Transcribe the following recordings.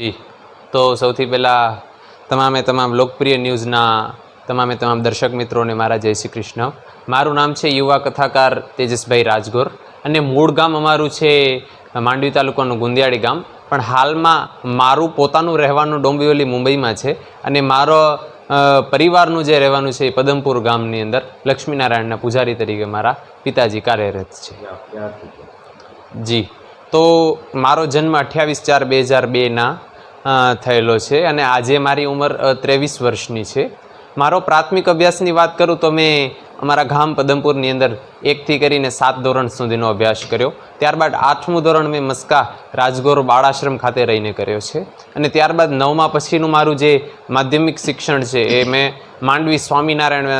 જી. તો સૌથી પહેલાં તમામે તમામ લોકપ્રિય ન્યૂઝના તમામે તમામ દર્શક મિત્રોને મારા જય શ્રી કૃષ્ણ. મારું નામ છે યુવા કથાકાર તેજસભાઈ રાજગોર અને મૂળ ગામ અમારું છે માંડવી તાલુકાનું ગુંદિયાળી ગામ. પણ હાલમાં મારું પોતાનું રહેવાનું ડોંબિવલી મુંબઈમાં છે અને મારો પરિવારનું જે રહેવાનું છે એ પદમપુર ગામની અંદર લક્ષ્મીનારાયણના પૂજારી તરીકે મારા પિતાજી કાર્યરત છે. જી. તો મારો જન્મ અઠ્યાવીસ ચાર બે હજાર બેના થયેલો છે અને આજે મારી ઉંમર ત્રેવીસ વર્ષની છે. મારો પ્રાથમિક અભ્યાસની વાત કરું તો મેં અમારા ગામ પદમપુરની અંદર એકથી કરીને સાત ધોરણ સુધીનો અભ્યાસ કર્યો. ત્યારબાદ આઠમું ધોરણ મેં મસ્કા રાજગોર બાળાશ્રમ ખાતે રહીને કર્યો છે. અને ત્યારબાદ નવમા પછીનું મારું જે માધ્યમિક શિક્ષણ છે એ મેં માંડવી સ્વામિનારાયણ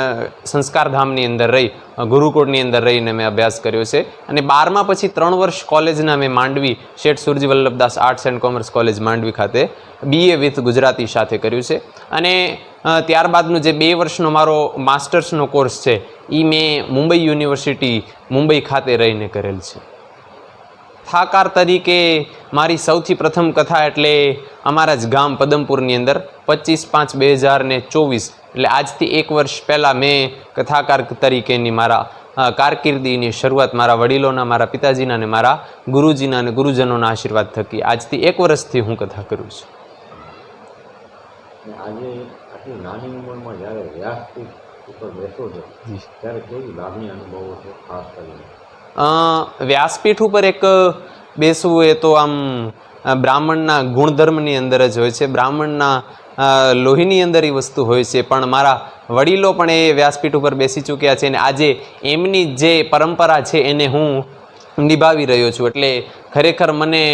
સંસ્કારધામની અંદર રહી ગુરુકુળની અંદર રહીને મેં અભ્યાસ કર્યો છે. અને બારમા પછી ત્રણ વર્ષ કોલેજના મેં Mandvi, Sheth Surji Vallabhdas arts and commerce college Mandvi ખાતે બીએ વિથ ગુજરાતી સાથે કર્યું છે. અને ત્યારબાદનું જે બે વર્ષનો મારો માસ્ટર્સનો કોર્સ છે એ મેં મુંબઈ યુનિવર્સિટી, મુંબઈ ખાતે રહીને કરેલ છે. થાકાર તરીકે મારી સૌથી પ્રથમ કથા એટલે અમારા જ ગામ પદમપુરની અંદર પચીસ પાંચ બે હજાર ચોવીસ એટલે આજથી એક વર્ષ પહેલાં મેં કથાકાર તરીકેની મારા કારકિર્દીની શરૂઆત મારા વડીલોના મારા પિતાજીના અને મારા ગુરુજીના અને ગુરુજનોના આશીર્વાદ થકી આજથી એક વર્ષથી હું કથા કરું છું. આજે આટલી નાની ઉંમરમાં જ્યારે વ્યાસપીઠ ઉપર બેસો છો ત્યારે કેવી લાગણી અનુભવો છો ખાસ કરીને? વ્યાસપીઠ ઉપર એક બેસવું એ તો આમ બ્રાહ્મણના ગુણધર્મની અંદર જ હોય છે. બ્રાહ્મણના લોહીની અંદર એ વસ્તુ હોય છે. પણ મારા વડીલો પણ એ વ્યાસપીઠ ઉપર બેસી ચૂક્યા છે અને આજે એમની જે પરંપરા છે એને હું નિભાવી રહ્યો છું. એટલે ખરેખર મને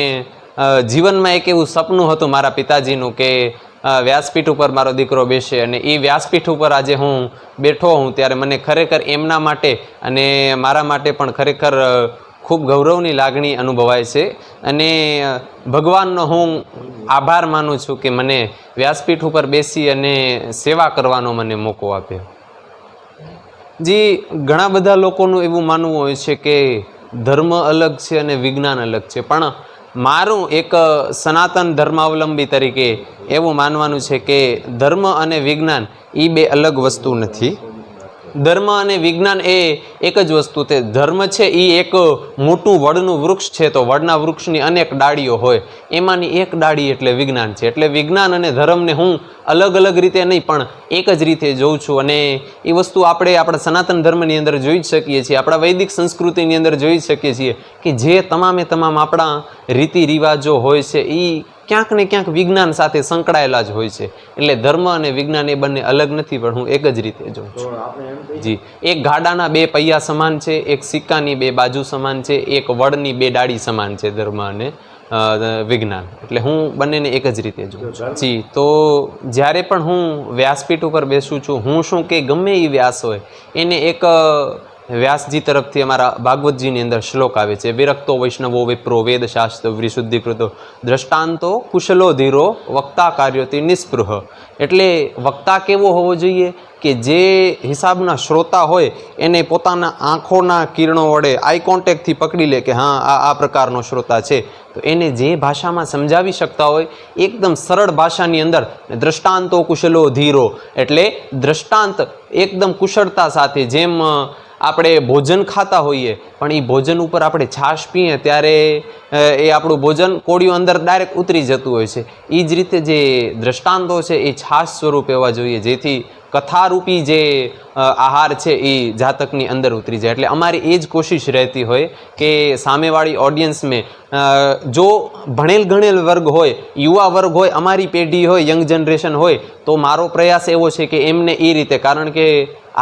જીવનમાં એક એવું સપનું હતું મારા પિતાજીનું કે વ્યાસપીઠ ઉપર મારો દીકરો બેસે અને એ વ્યાસપીઠ ઉપર આજે હું બેઠો હું ત્યારે મને ખરેખર એમના માટે અને મારા માટે પણ ખરેખર ખૂબ ગૌરવની લાગણી અનુભવાય છે અને ભગવાનનો હું આભાર માનું છું કે મને વ્યાસપીઠ ઉપર બેસી અને સેવા કરવાનો મને મોકો આપ્યો. જી, ઘણા બધા લોકોનું એવું માનવું હોય છે કે ધર્મ અલગ છે અને વિજ્ઞાન અલગ છે, પણ મારું એક સનાતન ધર્માવલંબી તરીકે એવું માનવાનું છે કે ધર્મ અને વિજ્ઞાન એ બે અલગ વસ્તુ નથી. ધર્મ અને વિજ્ઞાન એ એક જ વસ્તુ છે. ધર્મ છે એ એક મોટું વડનું વૃક્ષ છે તો વડના વૃક્ષની અનેક ડાળીઓ હોય. એમાંની એક ડાળી એટલે વિજ્ઞાન છે. એટલે વિજ્ઞાન અને ધર્મને હું અલગ અલગ રીતે નહીં, પણ એક જ રીતે જોઉં છું. અને એ વસ્તુ આપણે આપણા સનાતન ધર્મની અંદર જોઈ જ શકીએ છીએ. આપણા વૈદિક સંસ્કૃતિની અંદર જોઈ શકીએ છીએ કે જે તમામે તમામ આપણા રીતિ રિવાજો હોય છે એ ક્યાંક ને ક્યાંક વિજ્ઞાન સાથે સંકળાયેલા જ હોય છે. એટલે ધર્મ અને વિજ્ઞાન એ બંને અલગ નથી પણ હું એક જ રીતે જોઉં છું. જી. એક ગાડાના બે પૈયા સમાન છે એક સિક્કાની બે બાજુ સમાન છે એક વડની બે ડાળી સમાન છે ધર્મ અને વિજ્ઞાન. એટલે હું બંનેને એક જ રીતે જોઉં છું. જી. તો જ્યારે પણ હું વ્યાસપીઠ ઉપર બેસું છું હું શું કે ગમે એ વ્યાસ હોય એને એક વ્યાસજી તરફથી અમારા ભાગવતજીની અંદર શ્લોક આવે છે, વિરક્તો વૈષ્ણવો વિપ્રો વેદશાસ્ત્ર વિશુદ્ધિકૃતો દ્રષ્ટાંતો કુશલો ધીરો વક્તા કાર્યોથી નિસ્પૃહ. એટલે વક્તા કેવો હોવો જોઈએ કે જે હિસાબના શ્રોતા હોય એને પોતાના આંખોના કિરણો વડે આઈ કોન્ટેક્ટથી પકડી લે કે હા, આ આ પ્રકારનો શ્રોતા છે. તો એને જે ભાષામાં સમજાવી શકતા હોય, એકદમ સરળ ભાષાની અંદર દ્રષ્ટાંતો કુશલો ધીરો એટલે દ્રષ્ટાંત એકદમ કુશળતા સાથે જેમ આપણે ભોજન ખાતા હોઈએ, પણ એ ભોજન ઉપર આપણે છાશ પીએ ત્યારે એ આપણું ભોજન કોળિયું અંદર ડાયરેક્ટ ઉતરી જતું હોય છે. એ જ રીતે જે દ્રષ્ટાંતો છે, એ છાશ સ્વરૂપ એવા જોઈએ, જેથી કથારૂપી જે આહાર છે એ જાતકની અંદર ઉતરી જાય. એટલે અમારી એ જ કોશિશ રહેતી હોય કે સામેવાળી ઓડિયન્સ મેં જો ભણેલ ગણેલ વર્ગ હોય, યુવા વર્ગ હોય, અમારી પેઢી હોય યંગ જનરેશન હોય, તો મારો પ્રયાસ એવો છે કે એમને એ રીતે, કારણ કે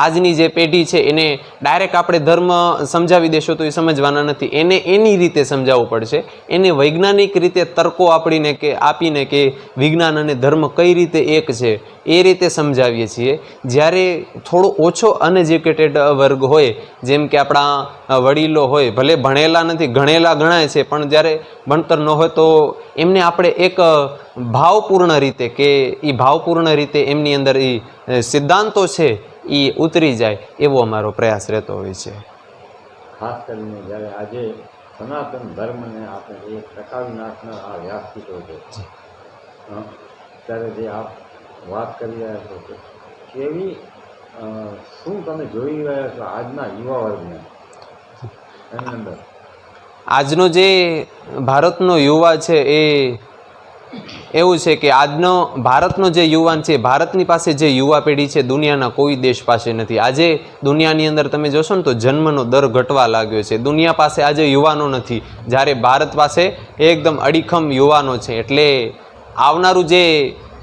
આજની જે પેઢી છે એને ડાયરેક્ટ આપણે ધર્મ સમજાવી દેશો તો એ સમજવાના નથી. એને એની રીતે સમજાવવું પડશે. એને વૈજ્ઞાનિક રીતે તર્કો આપીને કે આપીને કે વિજ્ઞાન અને ધર્મ કઈ રીતે એક છે, એ રીતે સમજાવીએ છીએ. જ્યારે થોડો ઓછો અનએજ્યુકેટેડ વર્ગ હોય જેમ કે આપણા વડીલો હોય ભલે ભણેલા નથી ગણેલા ગણાય છે પણ જ્યારે ભણતર ન હોય તો એમને આપણે એક ભાવપૂર્ણ રીતે કે એ ભાવપૂર્ણ રીતે એમની અંદર એ સિદ્ધાંતો છે એ ઉતરી જાય એવો અમારો પ્રયાસ રહેતો હોય છે. ખાસ કરીને જ્યારે આજે સનાતન ધર્મને આપણે એક ટકાવી નાખનાર આ વ્યાસપીઠો છે. ત્યારે જે આપ વાત કરી રહ્યા છો કેવી શું તમે જોઈ રહ્યા છો આજના યુવા વર્ગને? એની અંદર. આજનો જે ભારતનો યુવા છે એ એવું છે કે આજનો ભારતનો જે યુવાન છે, ભારતની પાસે જે યુવા પેઢી છે, દુનિયાના કોઈ દેશ પાસે નથી. આજે દુનિયાની અંદર તમે જોશો ને તો જન્મનો દર ઘટવા લાગ્યો છે. દુનિયા પાસે આજે યુવાનો નથી. જ્યારે ભારત પાસે એકદમ અડીખમ યુવાનો છે. એટલે આવનારું જે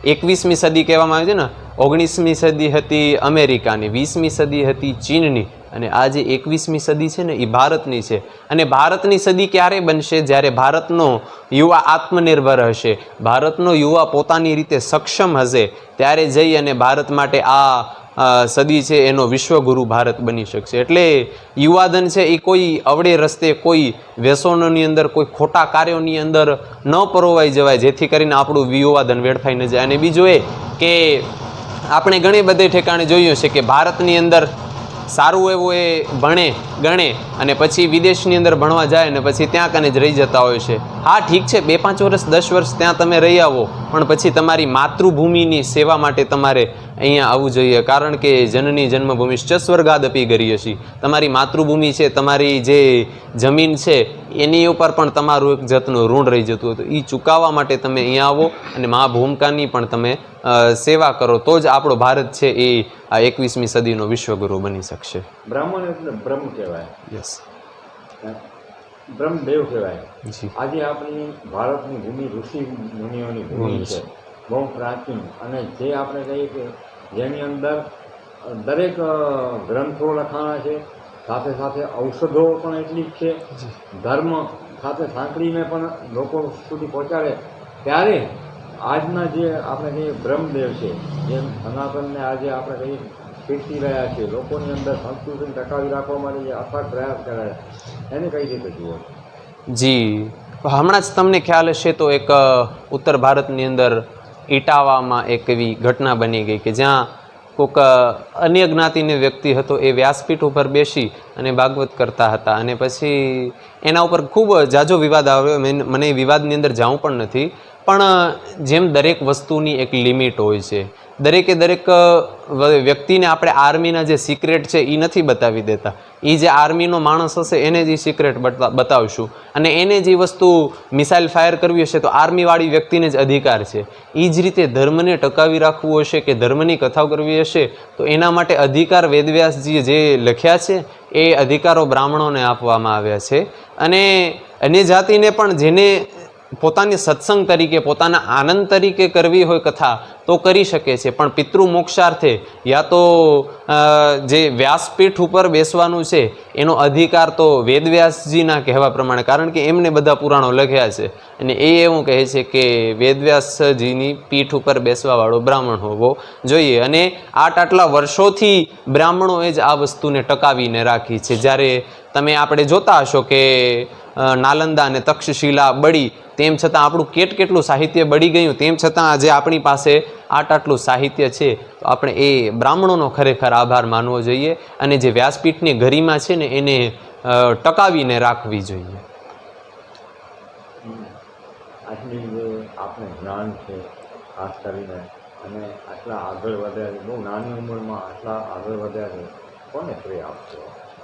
એકવીસમી સદી કહેવામાં આવે છે ને ઓગણીસમી સદી હતી અમેરિકાની, વીસમી સદી હતી ચીનની અને આ જે એકવીસમી સદી છે ને એ ભારતની છે. અને ભારતની સદી ક્યારે બનશે? જ્યારે ભારતનો યુવા આત્મનિર્ભર હશે, ભારતનો યુવા પોતાની રીતે સક્ષમ હશે, ત્યારે જઈ અને ભારત માટે આ સદી છે એનો વિશ્વગુરુ ભારત બની શકશે. એટલે યુવાધન છે એ કોઈ અવળે રસ્તે, કોઈ વ્યસનોની અંદર, કોઈ ખોટા કાર્યોની અંદર ન પરોવાઈ જવાય, જેથી કરીને આપણું યુવાધન વેડફાઈ ન જાય. અને બીજું એ કે આપણે ઘણી બધે ઠેકાણે જોયું છે કે ભારતની અંદર સારું એવું એ ભણે, ગણે અને પછી વિદેશની અંદર ભણવા જાય ને પછી ત્યાં કને જ રહી જતા હોય છે. હા, ઠીક છે, બે પાંચ વર્ષ, દસ વર્ષ ત્યાં તમે રહી આવો, પણ પછી તમારી માતૃભૂમિની સેવા માટે તમારે અહીંયા આવવું જોઈએ, કારણ કે જનની જન્મભૂમિ સ્વર્ગાદ અપી હશી. તમારી માતૃભૂમિ છે, તમારી જે જમીન છે એની ઉપર પણ તમારું એક જાતનું ઋણ રહી જતું હતું એ ચૂકવવા માટે તમે અહીંયા આવો અને મા ભૂમિકાની પણ તમે સેવા કરો. તો જ આપણો ભારત છે એ આ એકવીસમી સદીનો વિશ્વગુરુ બની શકશે. બ્રાહ્મણ એટલે બ્રહ્મ કહેવાય. યસ બ્રહ્મદેવ કહેવાય. આજે આપણી ભારતની ભૂમિ ઋષિ મુનિઓની ભૂમિ છે. બહુ પ્રાચીન અને જે આપણે કહીએ કે જેની અંદર દરેક ગ્રંથો લખાણા છે સાથે સાથે ઔષધો પણ એટલી જ છે. ધર્મ સાથે સાંકળીને પણ લોકો સુધી પહોંચાડે. ત્યારે આજના જે આપણે કહીએ બ્રહ્મદેવ છે જેમ સનાતનને આજે આપણે કહીએ પીરસી રહ્યા છે લોકોની અંદર સંસ્કૃતિને ટકાવી રાખવા માટે જે અથાગ પ્રયાસ કરે એને કઈ રીતે જુઓ? જી. હમણાં જ તમને ખ્યાલ હશે તો એક ઉત્તર ભારતની અંદર ઇટાવામાં એક એવી ઘટના બની ગઈ કે જ્યાં કોઈક અન્ય જ્ઞાતિની વ્યક્તિ હતો એ વ્યાસપીઠ ઉપર બેસી અને ભાગવત કરતા હતા. અને પછી એના ઉપર ખૂબ જાજો વિવાદ આવ્યો. મને એ વિવાદની અંદર જાઉં પણ નથી. પણ જેમ દરેક વસ્તુની એક લિમિટ હોય છે. દરેકે દરેક વ્યક્તિને આપણે આર્મીના જે સિક્રેટ છે એ નથી બતાવી દેતા. એ જે આર્મીનો માણસ હશે, એને જ એ સિક્રેટ બતાવશું. અને એને જે વસ્તુ મિસાઇલ ફાયર કરવી હશે, તો આર્મીવાળી વ્યક્તિને જ અધિકાર છે. એ જ રીતે ધર્મને ટકાવી રાખવું હશે કે ધર્મની કથાઓ કરવી હશે, તો એના માટે અધિકાર વેદવ્યાસજીએ જે લખ્યા છે, એ અધિકારો બ્રાહ્મણોને આપવામાં આવ્યા છે. અને અન્ય જાતિને પણ જેને પોતાની સત્સંગ તરીકે, પોતાના આનંદ તરીકે કરવી હોય કથા તો કરી શકે છે. પણ પિતૃ મોક્ષાર્થે યા તો જે વ્યાસપીઠ ઉપર બેસવાનું છે, એનો અધિકાર તો વેદવ્યાસજીના કહેવા પ્રમાણે, કારણ કે એમને બધા પુરાણો લખ્યા છે. અને એ એવું કહે છે કે વેદવ્યાસજીની પીઠ ઉપર બેસવાવાળો બ્રાહ્મણ હોવો જોઈએ. અને આટ આટલા વર્ષોથી બ્રાહ્મણોએ જ આ વસ્તુને ટકાવીને રાખી છે. જ્યારે તમે આપણે જોતા હશો કે નાલંદા અને તક્ષશિલા બળી. તેમ છતાં આપણું કેટ કેટલું સાહિત્ય બળી ગયું? તેમ છતાં આજે આપણી પાસે આટ આટલું સાહિત્ય છે. તો આપણે એ બ્રાહ્મણોનો ખરેખર આભાર માનવો જોઈએ અને જે વ્યાસપીઠની ગરિમા છે ને એને ટકાવીને રાખવી જોઈએ. આજની જે આપણે જ્ઞાન છે ખાસ કરીને. અને આટલા આગળ વધ્યા છે. બહુ નાની ઉંમરમાં આટલા આગળ વધ્યા છે. કોને શ્રેય આપશો?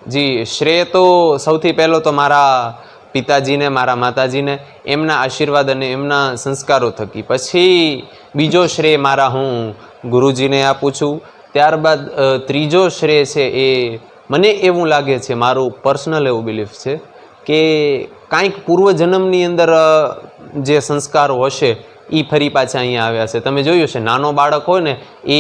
જી શ્રેય તો સૌથી પહેલો તો મારા પિતાજીને, મારા માતાજીને, એમના આશીર્વાદ અને એમના સંસ્કારો થકી. પછી બીજો શ્રેય મારા હું ગુરુજીને આપું છું. ત્યારબાદ ત્રીજો શ્રેય છે એ મને એવું લાગે છે, મારું પર્સનલ એવું બિલીફ છે કે કાંઈક પૂર્વજન્મની અંદર જે સંસ્કારો હશે એ ફરી પાછા અહીંયા આવ્યા છે. તમે જોયું છે નાનો બાળક હોય ને, એ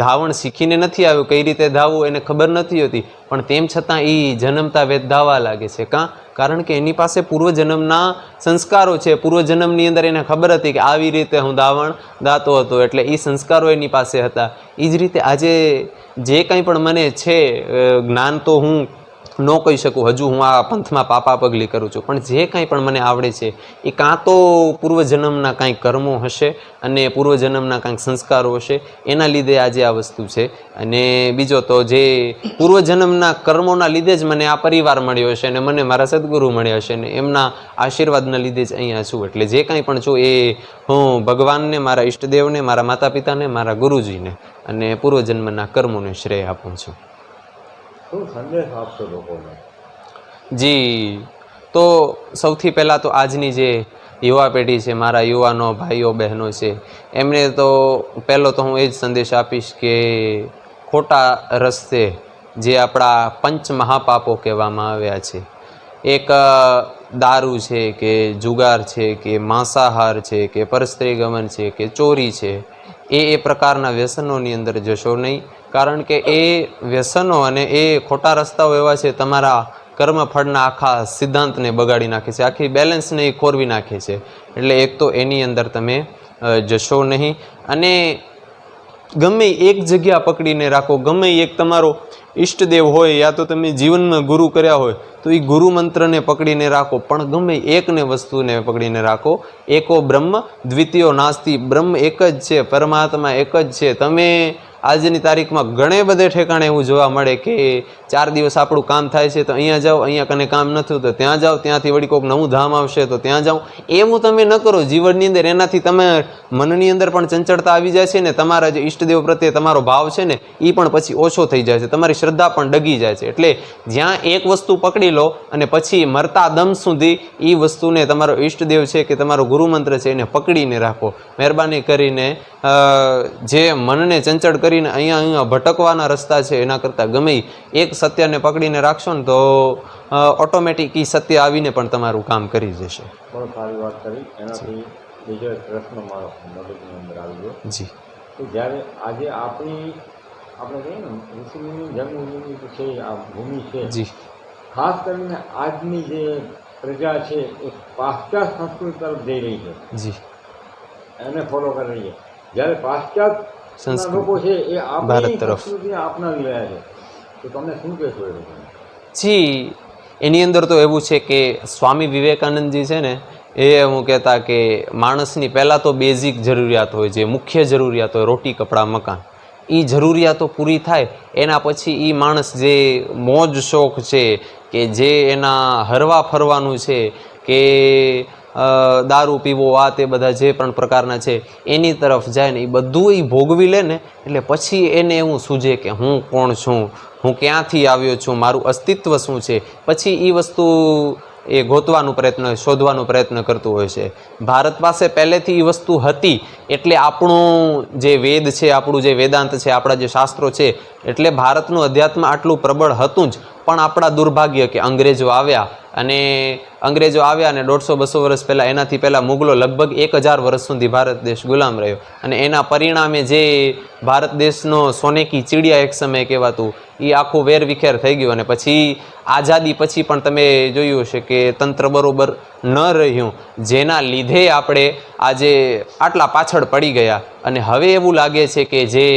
ધાવણ શીખીને નથી આવ્યું, કઈ રીતે ધાવવું એને ખબર નથી હોતી. પણ તેમ છતાં એ જન્મતા વેદ ધાવવા લાગે છે. કાં? કારણ કે એની પાસે પૂર્વજન્મના સંસ્કારો છે. પૂર્વજન્મની અંદર એને ખબર હતી કે આવી રીતે હું દાવણ દાતો હતો એટલે એ સંસ્કારો એની પાસે હતા. એ જ રીતે આજે જે કંઈ પણ મને છે જ્ઞાન તો હું ન કહી શકું, હજુ હું આ પંથમાં પાપા પગલી કરું છું. પણ જે કાંઈ પણ મને આવડે છે, એ કાં તો પૂર્વજન્મના કાંઈક કર્મો હશે અને પૂર્વજન્મના કાંઈક સંસ્કારો હશે, એના લીધે આજે આ વસ્તુ છે. અને બીજો તો જે પૂર્વજન્મના કર્મોના લીધે જ મને આ પરિવાર મળ્યો હશે અને મને મારા સદગુરુ મળ્યા હશે અને એમના આશીર્વાદના લીધે જ અહીંયા છું. એટલે જે કાંઈ પણ છું એ હું ભગવાનને, મારા ઈષ્ટદેવને, મારા માતા પિતાને મારા ગુરુજીને અને પૂર્વજન્મના કર્મોને શ્રેય આપું છું. શું સંદેશ આપશો લોકોને? જી, તો સૌથી પહેલાં તો આજની જે યુવા પેઢી છે, મારા યુવાનો, ભાઈઓ, બહેનો છે, એમને તો પહેલો તો હું એ જ સંદેશ આપીશ કે ખોટા રસ્તે જે આપણા પંચ મહાપાપો કહેવામાં આવ્યા છે, એક દારૂ છે કે જુગાર છે કે માંસાહાર છે કે પરસ્ત્રી ગમન છે કે ચોરી છે, એ એ પ્રકારના વ્યસનોની અંદર જશો નહીં. કારણ કે એ વ્યસનો અને એ ખોટા રસ્તાઓ એવા છે, તમારા કર્મફળના આખા સિદ્ધાંતને બગાડી નાખે છે, આખી બેલેન્સને એ ખોરવી નાખે છે. એટલે એક તો એની અંદર તમે જશો નહીં. અને ગમે એક જગ્યા પકડીને રાખો, ગમે એક તમારો ઈષ્ટદેવ હોય યા તો તમે જીવનમાં ગુરુ કર્યા હોય, તો એ ગુરુ મંત્રને પકડીને રાખો. પણ ગમે એકને વસ્તુને પકડીને રાખો, એકો બ્રહ્મ, દ્વિતીયો નાસ્તિ, બ્રહ્મ એક જ છે, પરમાત્મા એક જ છે. તમે આજની તારીખમાં ઘણે બધે ઠેકાણે એવું જોવા મળે કે ચાર દિવસ આપણું કામ થાય છે, તો અહીંયા જાઓ, અહીંયા કને કામ નથી તો ત્યાં જાઓ, ત્યાંથી વળી કોઈક નવું ધામ આવશે, તો ત્યાં જાઓ. એવું તમે ન કરો, જીવનની અંદર એનાથી તમે મનની અંદર પણ ચંચળતા આવી જાય છે ને તમારા જે ઈષ્ટદેવ પ્રત્યે તમારો ભાવ છે ને એ પણ પછી ઓછો થઈ જાય છે, તમારી શ્રદ્ધા પણ ડગી જાય છે. એટલે જ્યાં એક વસ્તુ પકડી લો અને પછી મરતા દમ સુધી એ વસ્તુને તમારો ઈષ્ટદેવ છે કે તમારો ગુરુમંત્ર છે એને પકડીને રાખો. મહેરબાની કરીને જે મનને ચંચળ કરીને અહીંયા અહીંયા ભટકવાના રસ્તા છે એના કરતાં ગમે એક સત્યને પકડીને રાખશો ને તો ઓટોમેટિક એ સત્ય આવીને પણ તમારું કામ કરી જશે. બહુ સારી વાત કરી. એનાથી બીજો એક પ્રશ્ન મારો મગજની અંદર આવી ગયો. જી. કે જ્યારે આજે આપણી આપણે કહીએ ને ઋષિમુનિ જન્મભૂમિ છે આ ભૂમિ છે જી. ખાસ કરીને આજની જે પ્રજા છે એ પાશ્ચાત્ય સંસ્કૃતિ તરફ જઈ રહી છે. જી. એને ફોલો કરી રહી છે. જ્યારે પાશ્ચાત્ય સંસ્કૃતિ. ભારત તરફ. જી એની અંદર તો એવું છે કે સ્વામી વિવેકાનંદજી છે ને એ હું કહેતા કે માણસની પહેલાં તો બેઝિક જરૂરિયાત હોય જે મુખ્ય જરૂરિયાત હોય રોટી કપડાં મકાન એ જરૂરિયાતો પૂરી થાય એના પછી એ માણસ જે મોજ શોખ છે કે જે એના હરવા ફરવાનું છે કે દારૂ, પીવો, આ તે બધા જે પણ પ્રકારના છે, એની તરફ જાય ને એ બધું એ ભોગવી લે ને, એટલે પછી એને એવું સૂજે કે હું કોણ છું? હું ક્યાંથી આવ્યો છું? મારું અસ્તિત્વ શું છે? પછી એ વસ્તુ એ ગોતવાનું પ્રયત્ન, શોધવાનો પ્રયત્ન કરતું હોય છે. ભારત પાસે પહેલેથી એ વસ્તુ હતી, એટલે આપણું જે વેદ છે, આપણું જે વેદાંત છે, આપણા જે શાસ્ત્રો છે, એટલે ભારતનું અધ્યાત્મ આટલું પ્રબળ હતું જ. પણ આપણા દુર્ભાગ્ય કે અંગ્રેજો આવ્યા અને અંગ્રેજો આવ્યા અને દોઢસો બસો વર્ષ પહેલાં, એનાથી પહેલાં મુગલો લગભગ એક હજાર વર્ષ સુધી ભારત દેશ ગુલામ રહ્યો. અને એના પરિણામે જે ભારત દેશનો સોનેકી ચીડિયા એક સમય કહેવાતું એ આખું વેરવિખેર થઈ ગયું અને પછી આઝાદી પછી પણ તમે જોયું હશે કે તંત્ર બરોબર ન રહ્યું. જેના લીધે આપણે આજે આટલા પાછળ પડી ગયા. અને હવે એવું લાગે છે કે જે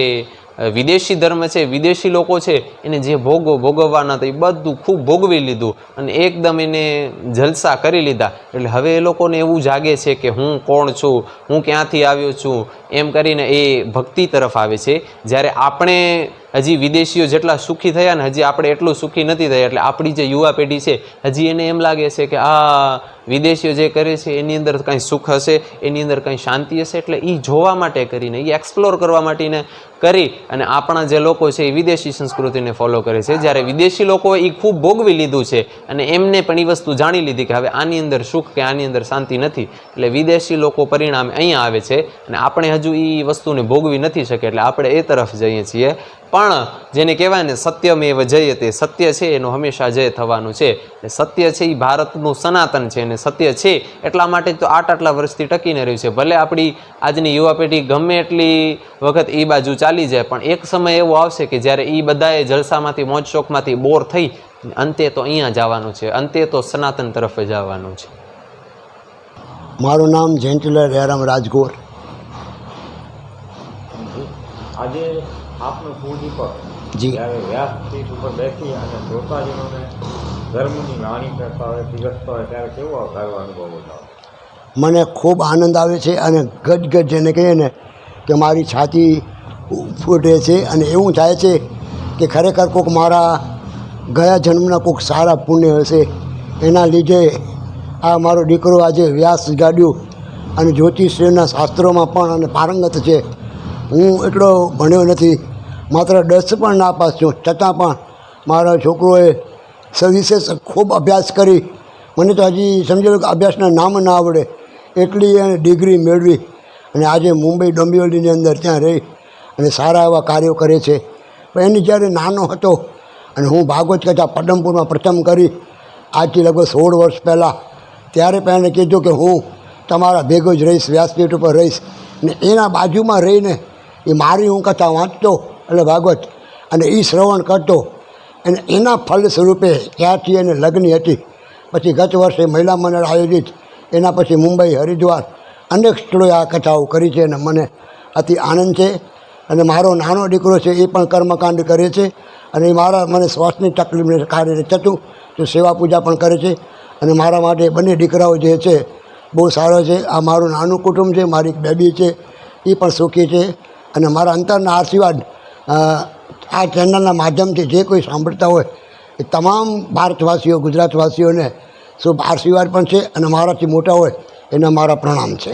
વિદેશી ધર્મ છે, વિદેશી લોકો છે, એને જે ભોગો ભોગવવાના હતા, એ બધું ખૂબ ભોગવી લીધું અને એકદમ એને જલસા કરી લીધા. એટલે હવે એ લોકોને એવું જાગે છે કે હું કોણ છું, હું ક્યાંથી આવ્યો છું? એમ કરીને એ ભક્તિ તરફ આવે છે. જ્યારે આપણે હજી વિદેશીઓ જેટલા સુખી થયા ને હજી આપણે એટલું સુખી નથી થયા. એટલે આપણી જે યુવા પેઢી છે, હજી એને એમ લાગે છે કે, આ વિદેશીઓ જે કરે છે, એની અંદર કંઈ સુખ હશે, એની અંદર કંઈ શાંતિ હશે. એટલે એ જોવા માટે કરીને એ એક્સપ્લોર કરવા માટેને કરી અને આપણા જે લોકો છે એ વિદેશી સંસ્કૃતિને ફોલો કરે છે. જ્યારે વિદેશી લોકોએ એ ખૂબ ભોગવી લીધું છે અને એમને પણ એ વસ્તુ જાણી લીધી કે હવે આની અંદર સુખ કે આની અંદર શાંતિ નથી. એટલે વિદેશી લોકો પરિણામે અહીંયા આવે છે અને આપણે હજુ એ વસ્તુને ભોગવી નથી શકે એટલે આપણે એ તરફ જઈએ છીએ. પણ જેને કહેવાય ને સત્યમેવ જયતે સત્ય છે એનું હંમેશા જય થવાનું છે. ને સત્ય છે એ ભારતનું સનાતન છે અને સત્ય છે એટલા માટે તો આટ આટલા વર્ષથી ટકીને રહ્યું છે. ભલે આપણી આજની યુવા પેઢી ગમે એટલી વખત એ બાજુ ચાલી જાય પણ એક સમય એવો આવશે કે જ્યારે એ બધાએ જલસામાંથી મોજ શોખમાંથી બોર થઈ અંતે તો અહીંયા જવાનું છે અંતે તો સનાતન તરફ જવાનું છે. મારું નામ જેન્ટલર દયારામ રાજગોર. આજે આપનો કુળદીપક જી. વ્યાસપીઠ ઉપર બેસી અને શ્રોતાજીઓને ધર્મની વાણી કરતા હોય પીરસતા હોય ત્યારે કેવો સારો અનુભવ થાય મને ખૂબ આનંદ આવે છે અને ગજ જેને કહીએ ને કે મારી છાતી ફૂટે છે અને એવું થાય છે કે ખરેખર કોઈક મારા ગયા જન્મના કોઈક સારા પુણ્ય હશે. એના લીધે આ મારો દીકરો આજે વ્યાસ ગાડ્યું અને જ્યોતિષના શાસ્ત્રોમાં પણ અને પારંગત છે. હું એટલો ભણ્યો નથી, માત્ર દસ પણ ના પાસ છું. છતાં પણ મારા છોકરોએ સવિશેષ ખૂબ અભ્યાસ કરી. મને તો હજી સમજી લો કે અભ્યાસના નામ ના આવડે. એટલી એને ડિગ્રી મેળવી અને આજે મુંબઈ ડોંબિવલીની અંદર ત્યાં રહી અને સારા એવા કાર્યો કરે છે. પણ એની જ્યારે નાનો હતો અને હું ભાગવત કથા પદમપુરમાં પ્રથમ કરી, આજથી લગભગ સોળ વર્ષ પહેલાં, ત્યારે પણ એને કીધું કે હું તમારા ભેગો જ રહીશ, વ્યાસપીઠ ઉપર રહીશ. ને એના બાજુમાં રહીને એ મારી હું કથા વાંચતો એટલે ભાગવત. અને એ શ્રવણ કરતો. અને એના ફળ સ્વરૂપે ત્યાંથી એને લગ્ન હતી. પછી ગત વર્ષે મહિલા મંડળ આયોજિત. એના પછી મુંબઈ, હરિદ્વાર અનેક સ્થળોએ આ કથાઓ કરી છે અને મને અતિ આનંદ છે. અને મારો નાનો દીકરો છે એ પણ કર્મકાંડ કરે છે. અને મારા મને શ્વાસની તકલીફને કાર્યરત થતું. તો સેવા પૂજા પણ કરે છે. અને મારા માટે બંને દીકરાઓ જે છે બહુ સારો છે. આ મારું નાનું કુટુંબ છે, મારી બેબી છે, એ પણ સુખી છે. અને મારા અંતરના આશીર્વાદ આ ચેનલના માધ્યમથી જે કોઈ સાંભળતા હોય, એ તમામ ભારતવાસીઓ, ગુજરાતવાસીઓને શુભ આશીર્વાદ પણ છે અને મારાથી મોટા હોય એના મારા પ્રણામ છે.